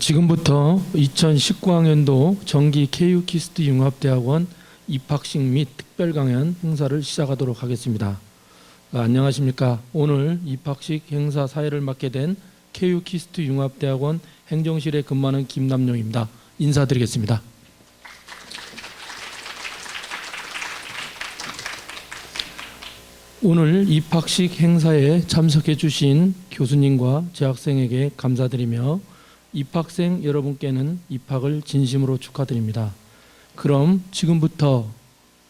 지금부터 2019학년도 정기 KU키스트 융합대학원 입학식 및 특별 강연 행사를 시작하도록 하겠습니다. 아, 안녕하십니까? 오늘 입학식 행사 사회를 맡게 된 KU키스트 융합대학원 행정실에 근무하는 김남용입니다. 인사드리겠습니다. 오늘 입학식 행사에 참석해 주신 교수님과 재학생에게 감사드리며 입학생 여러분께는 입학을 진심으로 축하드립니다. 그럼 지금부터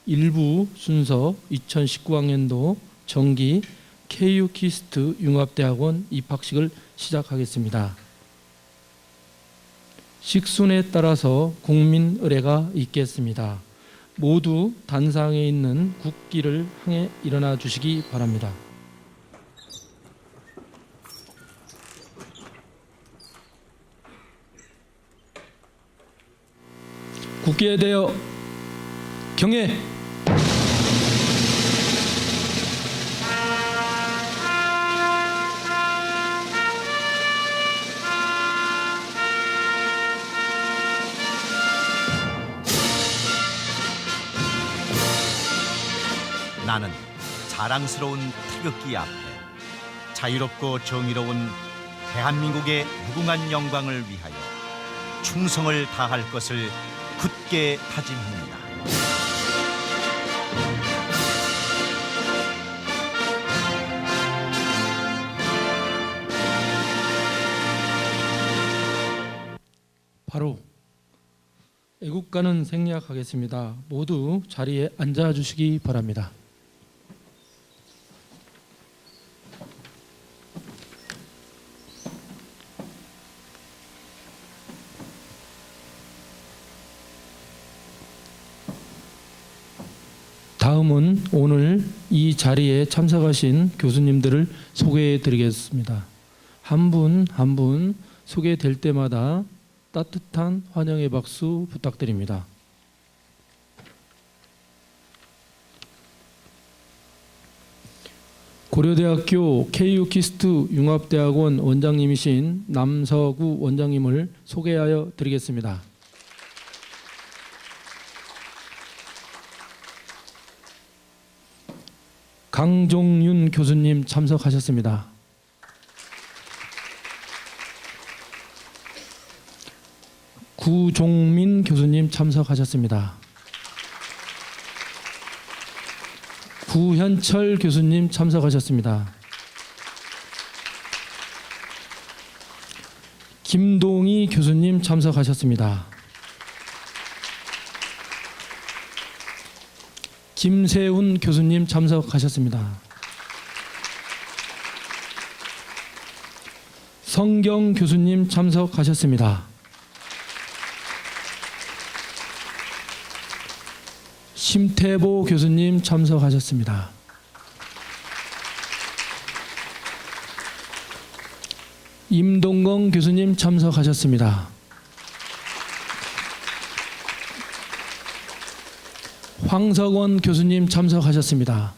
일부 순서 2019학년도 정기 KU 키스트 융합대학원 입학식을 시작하겠습니다. 식순에 따라서 국민 의례가 있겠습니다. 모두 단상에 있는 국기를 향해 일어나 주시기 바랍니다. 국기에 대여 경례. 나는 자랑스러운 태극기 앞에 자유롭고 정의로운 대한민국의 무궁한 영광을 위하여 충성을 다할 것을 굳게 다짐합니다. 바로 애국가는 생략하겠습니다. 모두 자리에 앉아 주시기 바랍니다. 다음은 오늘 이 자리에 참석하신 교수님들을 소개해 드리겠습니다. 한 분 한 분 소개될 때마다 따뜻한 환영의 박수 부탁드립니다. 고려대학교 KU키스트 융합대학원 원장님이신 남서구 원장님을 소개하여 드리겠습니다. 강종윤 교수님 참석하셨습니다. 구종민 교수님 참석하셨습니다. 구현철 교수님 참석하셨습니다. 김동희 교수님 참석하셨습니다. 김세훈 교수님 참석하셨습니다. 성경 교수님 참석하셨습니다. 심태보 교수님 참석하셨습니다. 임동건 교수님 참석하셨습니다. 황석원 교수님 참석하셨습니다.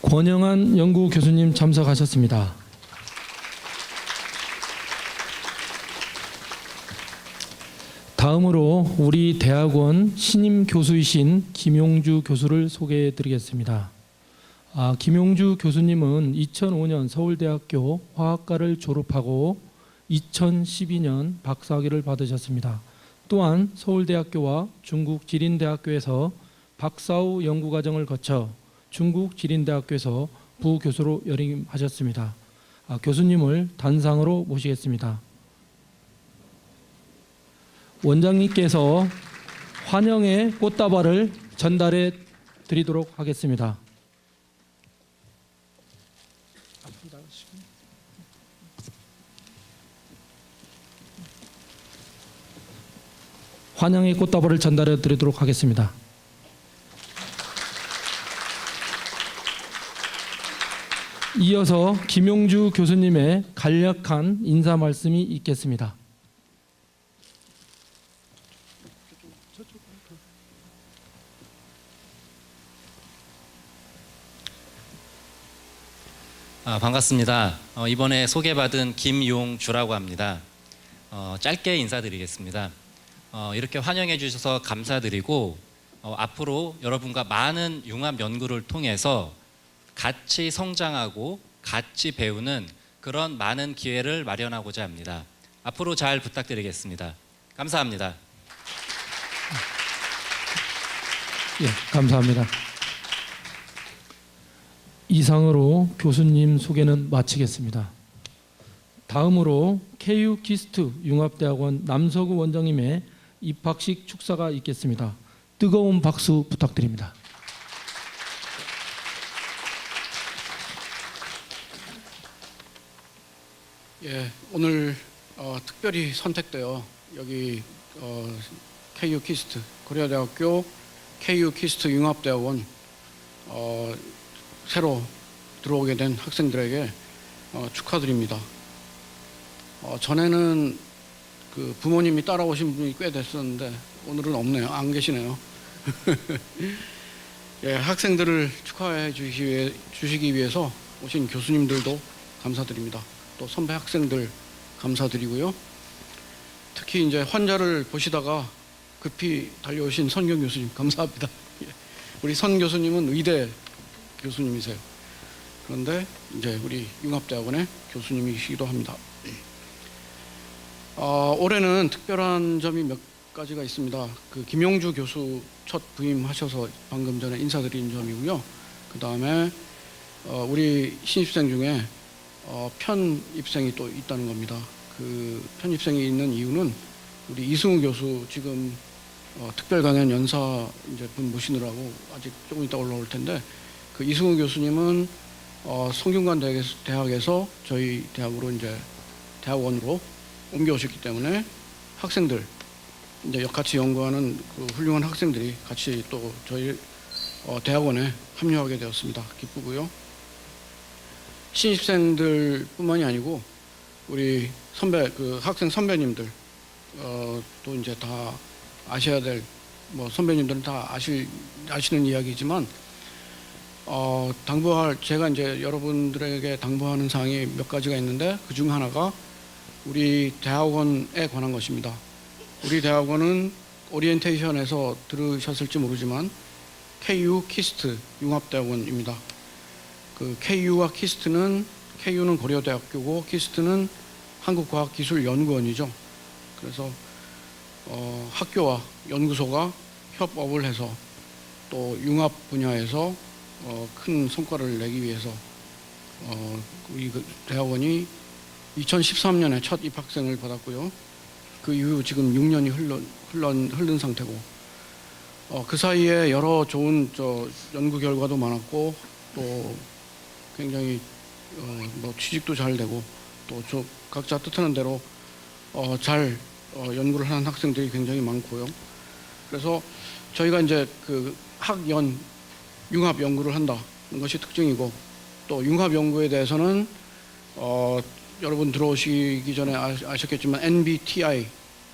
권영한 연구 교수님 참석하셨습니다. 다음으로 우리 대학원 신임 교수이신 김용주 교수를 소개해 드리겠습니다. 아, 김용주 교수님은 2005년 서울대학교 화학과를 졸업하고 2012년 박사학위를 받으셨습니다. 또한 서울대학교와 중국 지린대학교에서 박사 후 연구과정을 거쳐 중국 지린대학교에서 부교수로 연임하셨습니다. 아, 교수님을 단상으로 모시겠습니다. 원장님께서 환영의 꽃다발을 전달해 드리도록 하겠습니다. 환영의 꽃다발을 전달해 드리도록 하겠습니다. 이어서 김용주 교수님의 간략한 인사 말씀이 있겠습니다. 아, 아, 반갑습니다. 어, 이번에 소개받은 김용주라고 합니다. 어, 짧게 인사드리겠습니다. 어, 이렇게 환영해 주셔서 감사드리고 어, 앞으로 여러분과 많은 융합 연구를 통해서 같이 성장하고 같이 배우는 그런 많은 기회를 마련하고자 합니다. 앞으로 잘 부탁드리겠습니다. 감사합니다. 예, 감사합니다. 이상으로 교수님 소개는 마치겠습니다. 다음으로 KU 키스트 융합대학원 남서구 원장님의 입학식 축사가 있겠습니다. 뜨거운 박수 부탁드립니다. 예, 오늘 어, 특별히 선택되어 여기 어, KU 키스트 고려대학교 KU 키스트 융합대학원 어, 새로 들어오게 된 학생들에게 어, 축하드립니다. 어, 전에는 그 부모님이 따라오신 분이 꽤 됐었는데 오늘은 없네요. 안 계시네요. 예, 학생들을 축하해 주시기, 위해, 주시기 위해서 오신 교수님들도 감사드립니다. 또 선배 학생들 감사드리고요. 특히 이제 환자를 보시다가 급히 달려오신 선경 교수님 감사합니다. 예. 우리 선 교수님은 의대 교수님이세요. 그런데 이제 우리 융합대학원의 교수님이시기도 합니다. 어, 올해는 특별한 점이 몇 가지가 있습니다. 그 김용주 교수 첫 부임하셔서 방금 전에 인사드린 점이고요. 그 다음에 어, 우리 신입생 중에 어, 편입생이 또 있다는 겁니다. 그 편입생이 있는 이유는 우리 이승우 교수 지금 어, 특별 강연 연사 이제 분 모시느라고 아직 조금 이따 올라올 텐데 그 이승우 교수님은 어, 성균관 대학에서, 대학에서 저희 대학으로 이제 대학원으로 옮겨오셨기 때문에 학생들 이제 같이 연구하는 그 훌륭한 학생들이 같이 또 저희 어, 대학원에 합류하게 되었습니다. 기쁘고요. 신입생들뿐만이 아니고 우리 선배 그 학생 선배님들 어, 또 이제 다 아셔야 될 뭐 선배님들은 다 아실 아시는 이야기지만 어, 당부할 제가 이제 여러분들에게 당부하는 사항이 몇 가지가 있는데 그 중 하나가 우리 대학원에 관한 것입니다. 우리 대학원은 오리엔테이션에서 들으셨을지 모르지만 KU 키스트 융합대학원입니다. 그 KU와 키스트는 KU는 고려대학교고 키스트는 한국과학기술연구원이죠. 그래서 어, 학교와 연구소가 협업을 해서 또 융합 분야에서 어, 큰 성과를 내기 위해서 어, 우리 그 대학원이 2013년에 첫 입학생을 받았고요. 그 이후 지금 6년이 흘러, 흘러, 흐른 상태고 어, 그 사이에 여러 좋은 저 연구 결과도 많았고 또 굉장히 어, 뭐 취직도 잘 되고 또 저 각자 뜻하는 대로 어, 잘 어, 연구를 하는 학생들이 굉장히 많고요. 그래서 저희가 이제 그 학연 융합 연구를 한다는 것이 특징이고 또 융합 연구에 대해서는 어, 여러분 들어오시기 전에 아- 아셨겠지만 NBTI,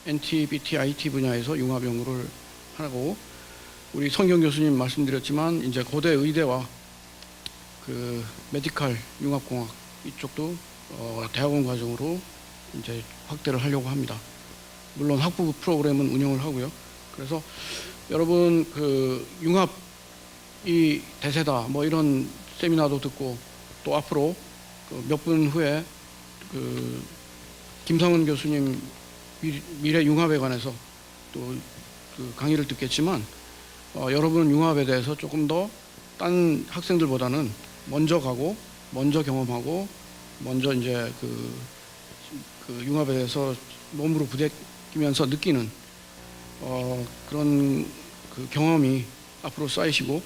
NTBTIT 분야에서 융합 연구를 하고 우리 성경 교수님 말씀드렸지만 이제 고대 의대와 그 메디칼 융합공학 이쪽도 어, 대학원 과정으로 이제 확대를 하려고 합니다. 물론 학부 프로그램은 운영을 하고요. 그래서 여러분 그 융합이 대세다 뭐 이런 세미나도 듣고 또 앞으로 그 몇분 후에 그 김성은 교수님 미- 미래 융합에 관해서 또 그 강의를 듣겠지만 어, 여러분 융합에 대해서 조금 더 딴 학생들보다는 먼저 가고 먼저 경험하고 먼저 이제 그, 그 융합에 대해서 몸으로 부대끼면서 느끼는 어, 그런 그 경험이 앞으로 쌓이시고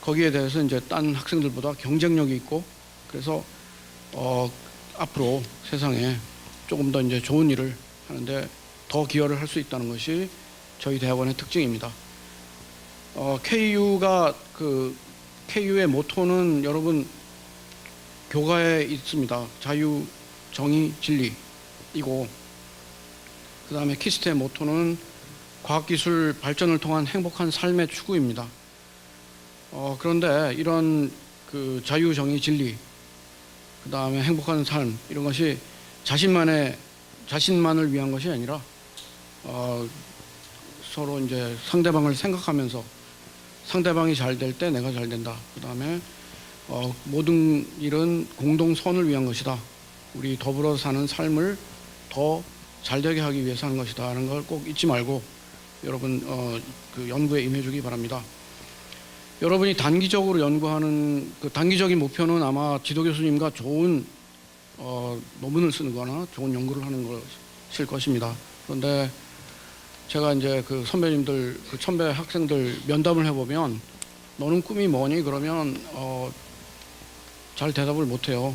거기에 대해서 이제 딴 학생들보다 경쟁력이 있고 그래서 어, 앞으로 세상에 조금 더 이제 좋은 일을 하는데 더 기여를 할 수 있다는 것이 저희 대학원의 특징입니다. 어, KU가 그 KU의 모토는 여러분 교과에 있습니다. 자유, 정의, 진리이고 그 다음에 키스트의 모토는 과학기술 발전을 통한 행복한 삶의 추구입니다. 어, 그런데 이런 그 자유, 정의, 진리 그 다음에 행복한 삶 이런 것이 자신만의 자신만을 위한 것이 아니라 어, 서로 이제 상대방을 생각하면서 상대방이 잘 될 때 내가 잘 된다. 그 다음에 어, 모든 일은 공동 선을 위한 것이다. 우리 더불어 사는 삶을 더 잘되게 하기 위해서 하는 것이다 하는 걸 꼭 잊지 말고 여러분 어, 그 연구에 임해주기 바랍니다. 여러분이 단기적으로 연구하는 그 단기적인 목표는 아마 지도 교수님과 좋은 어, 논문을 쓰는 거나 좋은 연구를 하는 것일 것입니다. 그런데 제가 이제 그 선배님들 그 선배 학생들 면담을 해보면 너는 꿈이 뭐니 그러면 어, 잘 대답을 못해요.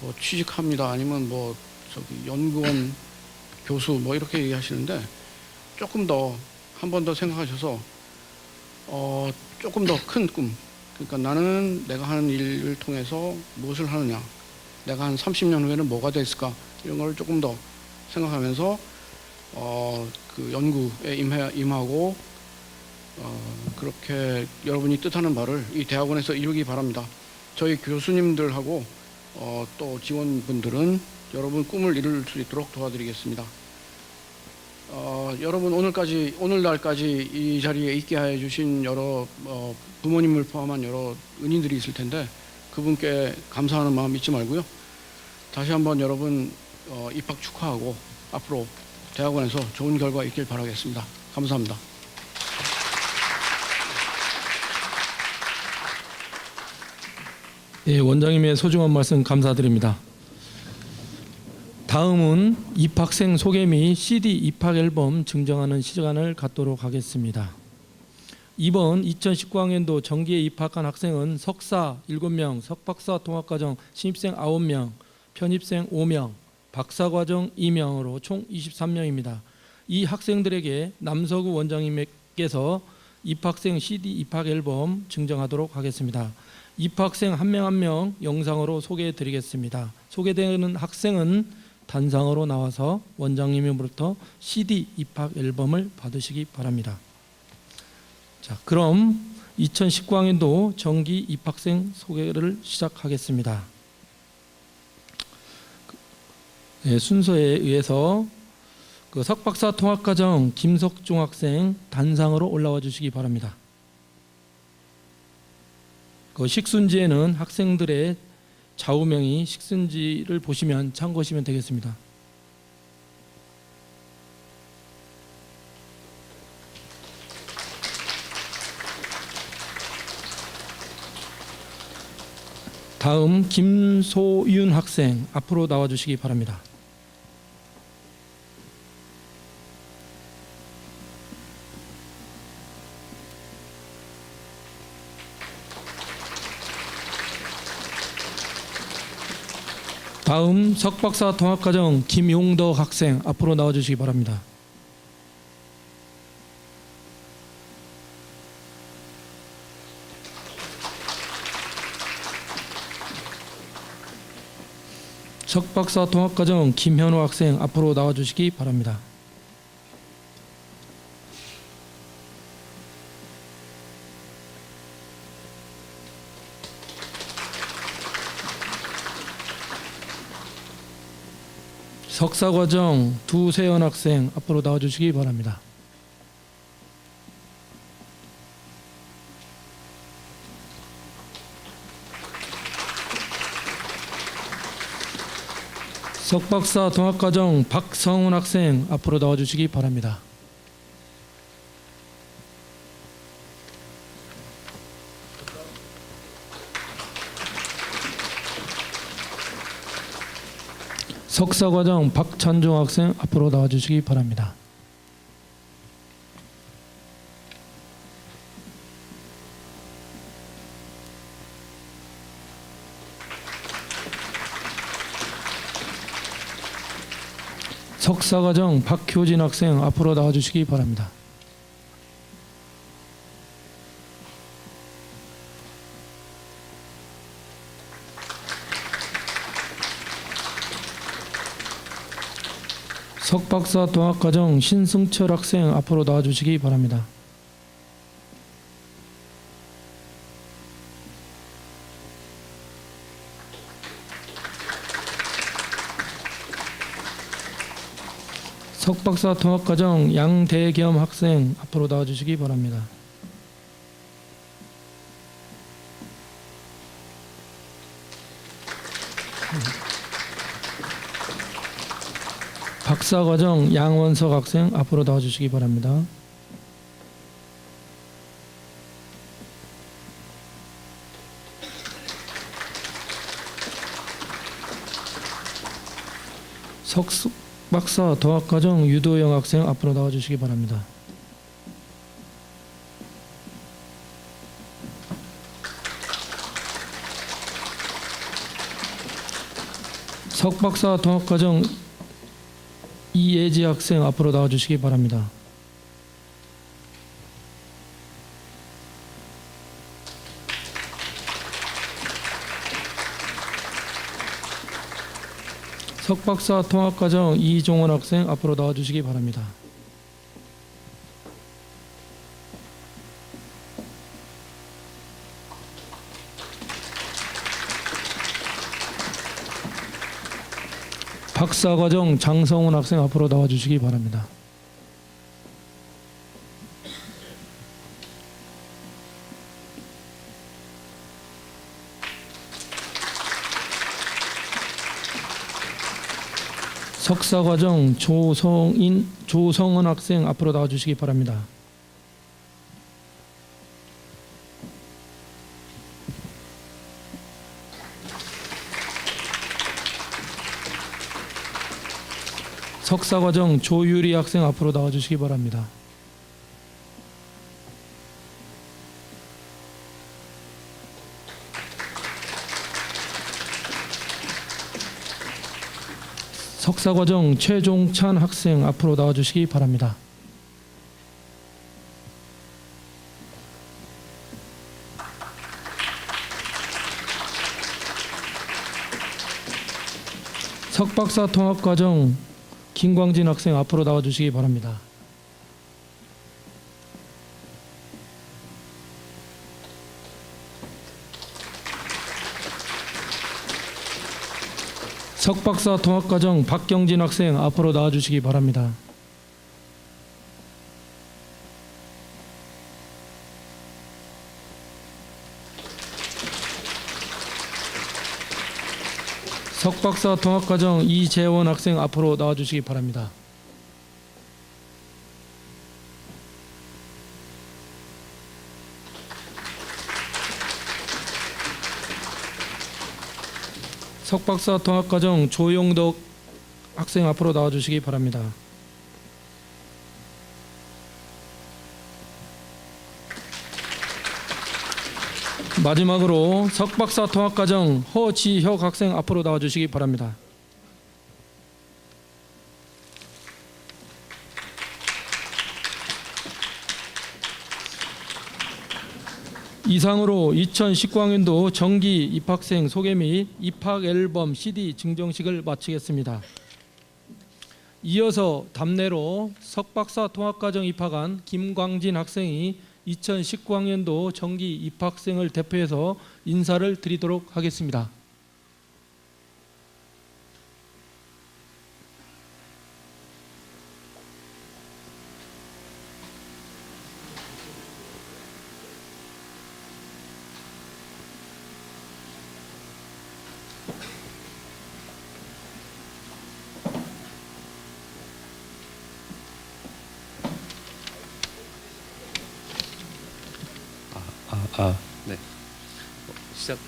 뭐 취직합니다 아니면 뭐 저기 연구원 교수 뭐 이렇게 얘기하시는데 조금 더 한 번 더 생각하셔서 어, 조금 더 큰 꿈. 그러니까 나는 내가 하는 일을 통해서 무엇을 하느냐. 내가 한 30년 후에는 뭐가 됐을까. 이런 걸 조금 더 생각하면서 어, 그 연구에 임해, 임하고 어, 그렇게 여러분이 뜻하는 바를 이 대학원에서 이루기 바랍니다. 저희 교수님들하고 어, 또 지원분들은 여러분 꿈을 이룰 수 있도록 도와드리겠습니다. 어, 여러분 오늘까지 오늘날까지 이 자리에 있게 해 주신 여러 어, 부모님을 포함한 여러 은인들이 있을 텐데 그분께 감사하는 마음 잊지 말고요. 다시 한번 여러분 어, 입학 축하하고 앞으로 대학원에서 좋은 결과 있길 바라겠습니다. 감사합니다. 예, 원장님의 소중한 말씀 감사드립니다. 다음은 입학생 소개 및 CD 입학 앨범 증정하는 시간을 갖도록 하겠습니다. 이번 2019학년도 정기에 입학한 학생은 석사 7명, 석박사 통합과정 신입생 9명, 편입생 5명, 박사과정 2명으로 총 23명입니다. 이 학생들에게 남서구 원장님께서 입학생 CD 입학 앨범 증정하도록 하겠습니다. 입학생 한 명 한명 영상으로 소개해 드리겠습니다. 소개되는 학생은 단상으로 나와서 원장님으로부터 CD 입학 앨범을 받으시기 바랍니다. 자, 그럼 2019학년도 정기 입학생 소개를 시작하겠습니다. 네, 순서에 의해서 그 석박사 통합과정 김석중 학생 단상으로 올라와 주시기 바랍니다. 그 식순지에는 학생들의 좌우명이 식순지를 보시면 참고하시면 되겠습니다. 다음 김소윤 학생 앞으로 나와 주시기 바랍니다. 다음 석박사 통합과정 김용덕 학생 앞으로 나와 주시기 바랍니다. 석박사 통합과정 김현우 학생 앞으로 나와 주시기 바랍니다. 석사과정 두세연 학생 앞으로 나와 주시기 바랍니다. 석박사 동학과정 박성훈 학생 앞으로 나와 주시기 바랍니다. 석사과정 박찬종 학생 앞으로 나와 주시기 바랍니다. 석사과정 박효진 학생 앞으로 나와 주시기 바랍니다. 석박사 동학과정 신승철 학생 앞으로 나와주시기 바랍니다. 석박사 통합과정 양대겸 학생 앞으로 나와주시기 바랍니다. 박사과정 양원석 학생 앞으로 나와주시기 바랍니다. 석박사 도학과정 유도영 학생 앞으로 나와주시기 바랍니다. 석박사 통합과정 이예지 학생 앞으로 나와 주시기 바랍니다. 석박사 통합과정 이종원 학생 앞으로 나와 주시기 바랍니다. 박사과정 장성훈 학생 앞으로 나와 주시기 바랍니다. 석사과정 조성인 조성은 학생 앞으로 나와 주시기 바랍니다. 석사과정 조유리 학생 앞으로 나와주시기 바랍니다. 석사과정 최종찬 학생 앞으로 나와주시기 바랍니다. 석박사 통합과정 김광진 학생 앞으로 나와 주시기 바랍니다. 석박사 통합과정 박경진 학생 앞으로 나와 주시기 바랍니다. 석박사 통합과정 이재원 학생 앞으로 나와주시기 바랍니다. 석박사 통합과정 조용덕 학생 앞으로 나와주시기 바랍니다. 마지막으로 석박사 통합과정 허지혁 학생 앞으로 나와주시기 바랍니다. 이상으로 2019학년도 정기 입학생 소개 및 입학 앨범 CD 증정식을 마치겠습니다. 이어서 답례로 석박사 통합과정 입학한 김광진 학생이 2019학년도 정기 입학생을 대표해서 인사를 드리도록 하겠습니다. 아, 아, 네. 어,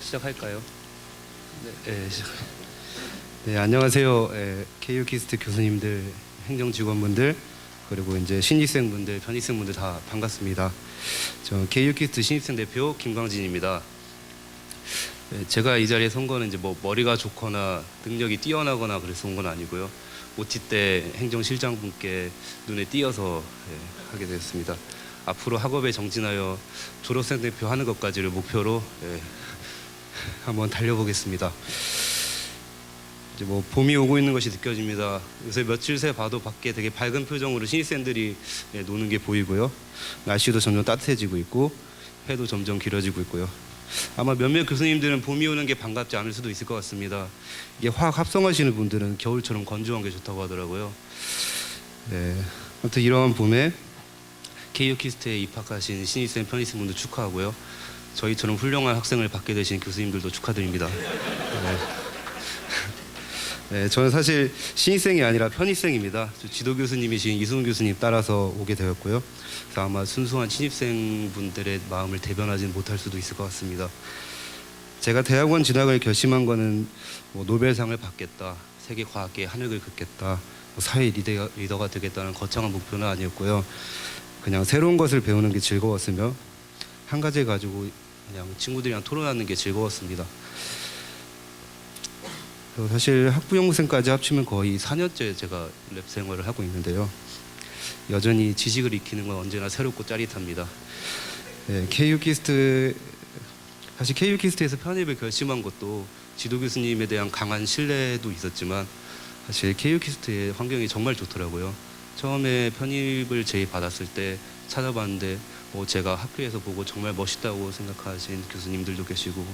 시작 시작할까요? 네, 예, 시작. 네, 안녕하세요. 예, KU 키스트 교수님들, 행정 직원분들, 그리고 이제 신입생분들, 편입생분들 다 반갑습니다. 저 KU 키스트 신입생 대표 김광진입니다. 예, 제가 이 자리에 선 거는 이제 뭐 머리가 좋거나 능력이 뛰어나거나 그래서 온 건 아니고요. OT 때 행정실장분께 눈에 띄어서 예, 하게 되었습니다. 앞으로 학업에 정진하여 졸업생 대표 하는 것까지를 목표로 예, 한번 달려보겠습니다. 이제 뭐 봄이 오고 있는 것이 느껴집니다. 요새 며칠 새 봐도 밖에 되게 밝은 표정으로 신입생들이 예, 노는 게 보이고요. 날씨도 점점 따뜻해지고 있고 해도 점점 길어지고 있고요. 아마 몇몇 교수님들은 봄이 오는 게 반갑지 않을 수도 있을 것 같습니다. 이게 화학 합성하시는 분들은 겨울처럼 건조한 게 좋다고 하더라고요. 네, 아무튼 이러한 봄에 KU 키스트에 입학하신 신입생 편입생분들 축하하고요. 저희처럼 훌륭한 학생을 받게 되신 교수님들도 축하드립니다. 네. 네, 저는 사실 신입생이 아니라 편입생입니다. 저 지도 교수님이신 이승훈 교수님 따라서 오게 되었고요. 그래서 아마 순수한 신입생 분들의 마음을 대변하지는 못할 수도 있을 것 같습니다. 제가 대학원 진학을 결심한 거는 뭐 노벨상을 받겠다, 세계 과학계의 한획을 긋겠다, 뭐 사회 리더, 리더가 되겠다는 거창한 목표는 아니었고요. 그냥 새로운 것을 배우는 게 즐거웠으며 한 가지 가지고 그냥 친구들이랑 토론하는 게 즐거웠습니다. 사실 학부형생까지 합치면 거의 4년째 제가 랩 생활을 하고 있는데요. 여전히 지식을 익히는 건 언제나 새롭고 짜릿합니다. 네, KU 키스트 사실 KU 키스트에서 편입을 결심한 것도 지도 교수님에 대한 강한 신뢰도 있었지만 사실 KU 키스트의 환경이 정말 좋더라고요. 처음에 편입을 제의받았을 때 찾아봤는데 뭐 제가 학교에서 보고 정말 멋있다고 생각하신 교수님들도 계시고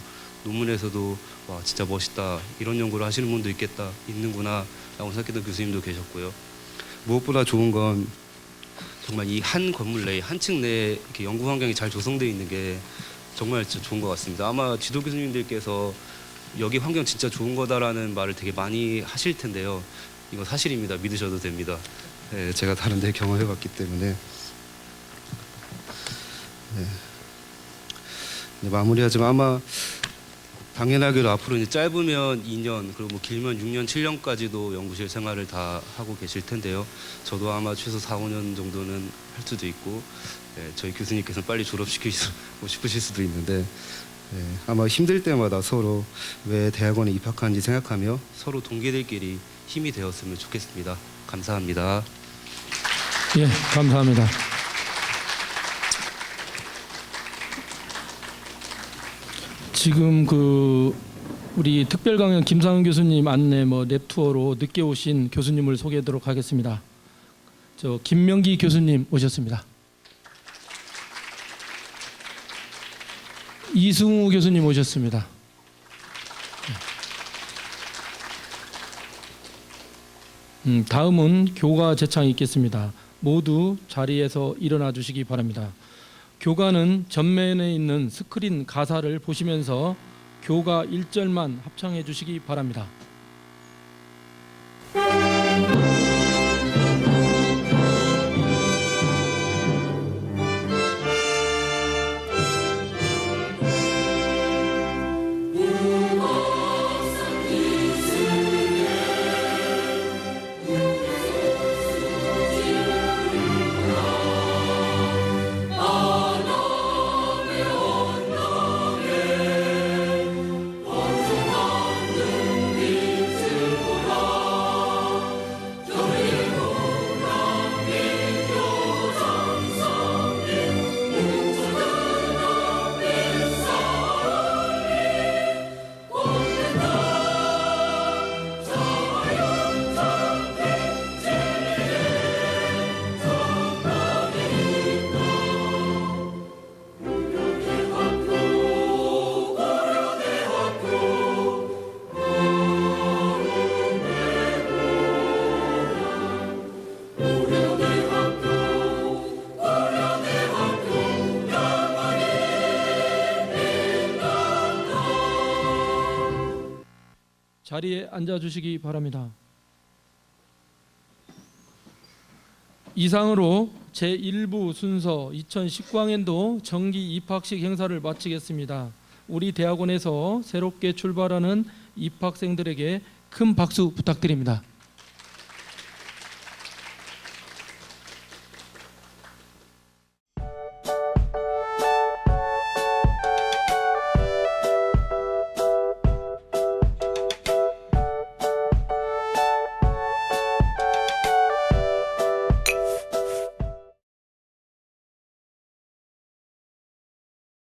논문에서도 와 진짜 멋있다 이런 연구를 하시는 분도 있겠다 있는구나 라고 생각했던 교수님도 계셨고요. 무엇보다 좋은 건 정말 이 한 건물 내에 한 층 내에 이렇게 연구 환경이 잘 조성되어 있는 게 정말 좋은 것 같습니다. 아마 지도 교수님들께서 여기 환경 진짜 좋은 거다라는 말을 되게 많이 하실 텐데요. 이거 사실입니다. 믿으셔도 됩니다. 네, 제가 다른 데 경험해봤기 때문에 네. 네, 마무리하지만 아마 당연하게도 앞으로 이제 짧으면 2년 그리고 뭐 길면 6년, 7년까지도 연구실 생활을 다 하고 계실 텐데요. 저도 아마 최소 4, 5년 정도는 할 수도 있고 예, 저희 교수님께서는 빨리 졸업시키고 싶으실 수도 있는데 예, 아마 힘들 때마다 서로 왜 대학원에 입학하는지 생각하며 서로 동기들끼리 힘이 되었으면 좋겠습니다. 감사합니다. 예, 감사합니다. 지금 그 우리 특별 강연 김상은 교수님 안내 뭐 랩투어로 늦게 오신 교수님을 소개하도록 하겠습니다. 저 김명기 교수님 오셨습니다. 이승우 교수님 오셨습니다. 음, 다음은 교가 재창이 있겠습니다. 모두 자리에서 일어나 주시기 바랍니다. 교가는 전면에 있는 스크린 가사를 보시면서 교가 1절만 합창해 주시기 바랍니다. 자리에 앉아 주시기 바랍니다. 이상으로 제1부 순서 2019학년도 정기 입학식 행사를 마치겠습니다. 우리 대학원에서 새롭게 출발하는 입학생들에게 큰 박수 부탁드립니다.